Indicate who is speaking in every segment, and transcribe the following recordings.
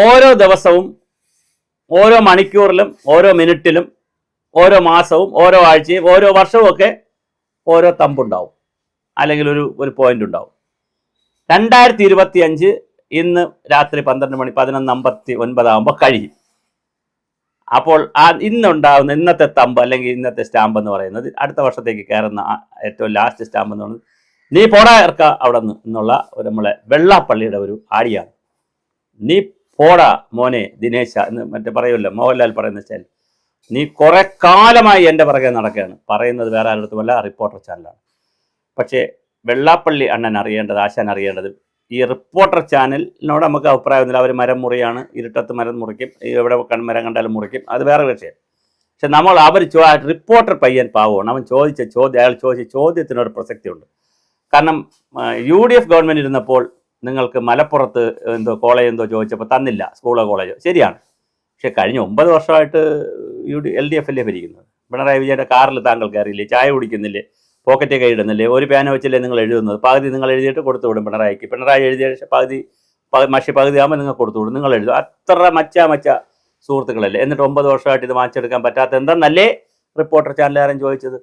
Speaker 1: ഓരോ ദിവസവും ഓരോ മണിക്കൂറിലും ഓരോ മിനിറ്റിലും ഓരോ മാസവും ഓരോ ആഴ്ചയും ഓരോ വർഷവും ഒക്കെ ഓരോ തമ്പുണ്ടാവും. അല്ലെങ്കിൽ ഒരു ഒരു പോയിന്റ് ഉണ്ടാവും. രണ്ടായിരത്തി ഇരുപത്തി അഞ്ച് ഇന്ന് രാത്രി പന്ത്രണ്ട് മണി പതിനൊന്ന് അമ്പത്തി ഒൻപതാകുമ്പോൾ കഴിയും. അപ്പോൾ ആ ഇന്നുണ്ടാകുന്ന ഇന്നത്തെ തമ്പ് അല്ലെങ്കിൽ ഇന്നത്തെ സ്റ്റാമ്പ് എന്ന് പറയുന്നത് അടുത്ത വർഷത്തേക്ക് കയറുന്ന ഏറ്റവും ലാസ്റ്റ് സ്റ്റാമ്പ് എന്ന് പറയുന്നത് നീ പോടാ ഇറക്ക അവിടെ നിന്ന് എന്നുള്ള ഒരു നമ്മളെ വെള്ളാപ്പള്ളിയുടെ ഒരു ആടിയാണ്. നീ പോടാ മോനെ ദിനേശ എന്ന് മറ്റേ പറയുമല്ലോ മോഹൻലാൽ പറയുന്ന വെച്ചാൽ നീ കുറെ കാലമായി എന്റെ പുറകെ നടക്കുകയാണ്. പറയുന്നത് വേറെ ആരുടെ റിപ്പോർട്ടർ ചാനലാണ് പക്ഷേ വെള്ളാപ്പള്ളി അണ്ണൻ അറിയേണ്ടത് ആശാൻ അറിയേണ്ടത് ഈ റിപ്പോർട്ടർ ചാനലിനോട് നമുക്ക് അഭിപ്രായമൊന്നുമില്ല അവർ മരം മുറിയാണ് ഇരുട്ടത്ത് മരം മുറിക്കും എവിടെ കൺമരം കണ്ടാലും മുറിക്കും. അത് വേറെ വിഷയം. പക്ഷെ നമ്മൾ അവർ ചോ റിപ്പോർട്ടർ പയ്യൻ പാവമാണ്. അവൻ ചോദിച്ച ചോദ്യം അയാൾ ചോദിച്ച ചോദ്യത്തിനൊരു പ്രസക്തിയുണ്ട്. കാരണം യു ഡി എഫ് ഗവൺമെന്റ് ഇരുന്നപ്പോൾ നിങ്ങൾക്ക് മലപ്പുറത്ത് എന്തോ കോളേജ് എന്തോ ചോദിച്ചപ്പോൾ തന്നില്ല സ്കൂളോ കോളേജോ. ശരിയാണ്. പക്ഷെ കഴിഞ്ഞ ഒമ്പത് വർഷമായിട്ട് U D L D F അല്ലേ ഭരിക്കുന്നത്? പിണറായി വിജയന്റെ കാറിൽ താങ്കൾ കയറിയില്ലേ? ചായ കുടിക്കുന്നില്ലേ? പോക്കറ്റ് കൈയിടുന്നില്ലേ ഒരു പേന വെച്ചല്ലേ നിങ്ങൾ എഴുതുന്നത്? പകുതി നിങ്ങൾ എഴുതിയിട്ട് കൊടുത്തു വിടും പിണറായിക്ക്. പിണറായി എഴുതിയ പകുതി മഷി പകുതി ആകുമ്പോൾ നിങ്ങൾ കൊടുത്തു വിടും. നിങ്ങൾ എഴുതും. അത്ര മച്ച മച്ച സുഹൃത്തുക്കളല്ലേ? എന്നിട്ട് ഒമ്പത് വർഷമായിട്ട് ഇത് വാങ്ങിച്ചെടുക്കാൻ പറ്റാത്ത എന്തെന്നല്ലേ റിപ്പോർട്ടർ ചാനലുകാരൻ ചോദിച്ചത്?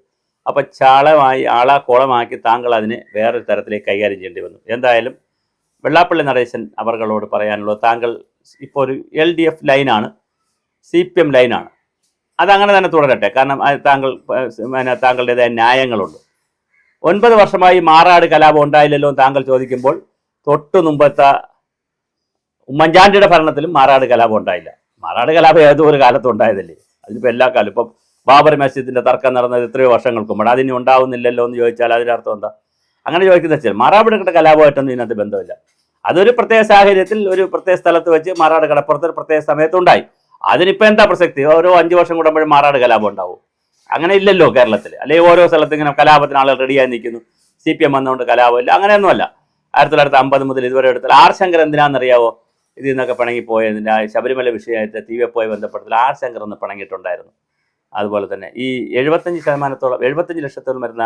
Speaker 1: അപ്പം ചാളമായി ആളാ കോളമാക്കി താങ്കൾ അതിനെ വേറൊരു തരത്തിലേക്ക് കൈകാര്യം ചെയ്യേണ്ടി വന്നു. എന്തായാലും വെള്ളാപ്പള്ളി നടേശൻ അവർകളോട് പറയാനുള്ളത്. താങ്കൾ ഇപ്പോൾ ഒരു എൽ ഡി എഫ് ലൈനാണ് സി പി എം ലൈനാണ്. അതങ്ങനെ തന്നെ തുടരട്ടെ. കാരണം താങ്കൾ താങ്കളുടേതായ ന്യായങ്ങളുണ്ട്. ഒൻപത് വർഷമായി മാറാട് കലാപം ഉണ്ടായില്ലല്ലോ താങ്കൾ ചോദിക്കുമ്പോൾ തൊട്ടു മുമ്പത്തെ ഉമ്മൻചാണ്ടിയുടെ ഭരണത്തിലും മാറാട് കലാപം ഉണ്ടായില്ല. മാറാട് കലാപം ഏതോ ഒരു കാലത്തും ഉണ്ടായതല്ലേ? അതിപ്പോൾ എല്ലാ കാലം ഇപ്പം ബാബർ മസ്ജിദിന്റെ തർക്കം നടന്നത് എത്രയോ വർഷങ്ങൾക്ക് മുമ്പ്. അതിനി ഉണ്ടാവുന്നില്ലല്ലോ എന്ന് ചോദിച്ചാൽ അതിന്റെ അർത്ഥം എന്താ? അങ്ങനെ ചോദിക്കുന്ന വെച്ചാൽ മാറാട് കലാപമായിട്ടൊന്നും ഇതിനകത്ത് ബന്ധമില്ല. അതൊരു പ്രത്യേക സാഹചര്യത്തിൽ ഒരു പ്രത്യേക സ്ഥലത്ത് വെച്ച് മാറാട് കടപ്പുറത്ത് ഒരു പ്രത്യേക സമയത്ത് ഉണ്ടായി അതിനിപ്പോൾ എന്താ പ്രസക്തി? ഓരോ അഞ്ച് വർഷം കൂടുമ്പോഴും മാറാട് കലാപം ഉണ്ടാവും. അങ്ങനെ ഇല്ലല്ലോ കേരളത്തിൽ. അല്ലെങ്കിൽ ഓരോ സ്ഥലത്ത് ഇങ്ങനെ കലാപത്തിന് ആളുകൾ റെഡിയായി നിൽക്കുന്നു. സി പി എം വന്നുകൊണ്ട് കലാപമില്ല അങ്ങനെയൊന്നുമല്ല. ആയിരത്തി തൊള്ളായിരത്തി അമ്പത് മുതൽ ഇതുവരെ എടുത്താൽ ആർ ശങ്കർ എന്തിനാണെന്നറിയാവോ? ഇതിൽ നിന്നൊക്കെ പിണങ്ങി പോയതിന്റെ ആ ശബരിമല വിഷയമായിട്ട് ടി വി പോയി ബന്ധപ്പെടുത്തൽ ആർ ശങ്കർ ഒന്ന് പിണങ്ങിയിട്ടുണ്ടായിരുന്നു. അതുപോലെ തന്നെ ഈ എഴുപത്തഞ്ച് ശതമാനത്തോളം എഴുപത്തഞ്ച് ലക്ഷത്തോളം വരുന്ന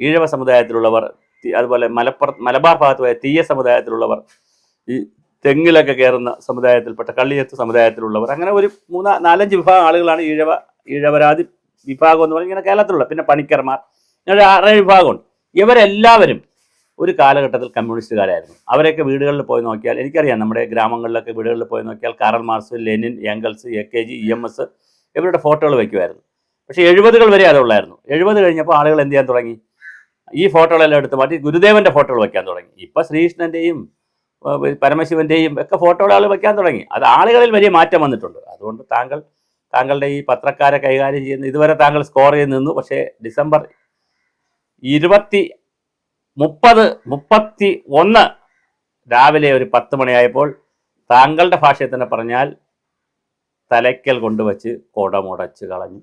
Speaker 1: ഈഴവ സമുദായത്തിലുള്ളവർ അതുപോലെ മലപ്പുറ മലബാർ ഭാഗത്ത് പോയ തീയ സമുദായത്തിലുള്ളവർ ഈ തെങ്ങിലൊക്കെ കയറുന്ന സമുദായത്തിൽപ്പെട്ട കള്ളിയത്ത് സമുദായത്തിലുള്ളവർ അങ്ങനെ ഒരു മൂന്നാ നാലഞ്ച് വിഭാഗം ആളുകളാണ് ഈഴവ ഈഴവരാതി വിഭാഗം എന്ന് പറഞ്ഞാൽ ഇങ്ങനെ കേരളത്തിലുള്ള പിന്നെ പണിക്കർമാർ ഇങ്ങനെ ആറേഴ് വിഭാഗമുണ്ട്. ഇവരെല്ലാവരും ഒരു കാലഘട്ടത്തിൽ കമ്മ്യൂണിസ്റ്റുകാരായിരുന്നു. അവരെയൊക്കെ വീടുകളിൽ പോയി നോക്കിയാൽ എനിക്കറിയാം നമ്മുടെ ഗ്രാമങ്ങളിലൊക്കെ വീടുകളിൽ പോയി നോക്കിയാൽ Karl Marx Lenin Engels A K G E M S ഇവരുടെ ഫോട്ടോകൾ വയ്ക്കുമായിരുന്നു പക്ഷേ എഴുപതുകൾ വരെ അതുള്ളായിരുന്നു. എഴുപത് കഴിഞ്ഞപ്പോൾ ആളുകൾ എന്ത് ചെയ്യാൻ തുടങ്ങി? ഈ ഫോട്ടോകളെല്ലാം എടുത്ത് മാറ്റി ഗുരുദേവന്റെ ഫോട്ടോകൾ വെക്കാൻ തുടങ്ങി. ഇപ്പം ശ്രീകൃഷ്ണന്റെയും പരമശിവന്റെയും ഒക്കെ ഫോട്ടോകൾ ആൾ തുടങ്ങി. അത് ആളുകളിൽ വലിയ മാറ്റം വന്നിട്ടുണ്ട്. അതുകൊണ്ട് താങ്കൾ താങ്കളുടെ ഈ പത്രക്കാരെ കൈകാര്യം ചെയ്യുന്ന ഇതുവരെ താങ്കൾ സ്കോർ ചെയ്ത് നിന്നു. പക്ഷേ ഡിസംബർ ഇരുപത്തി മുപ്പത് മുപ്പത്തി ഒന്ന് രാവിലെ ഒരു പത്ത് മണിയായപ്പോൾ താങ്കളുടെ ഭാഷയിൽ തന്നെ പറഞ്ഞാൽ തലയ്ക്കൽ കൊണ്ടുവച്ച് കുടമുടച്ച് കളഞ്ഞു.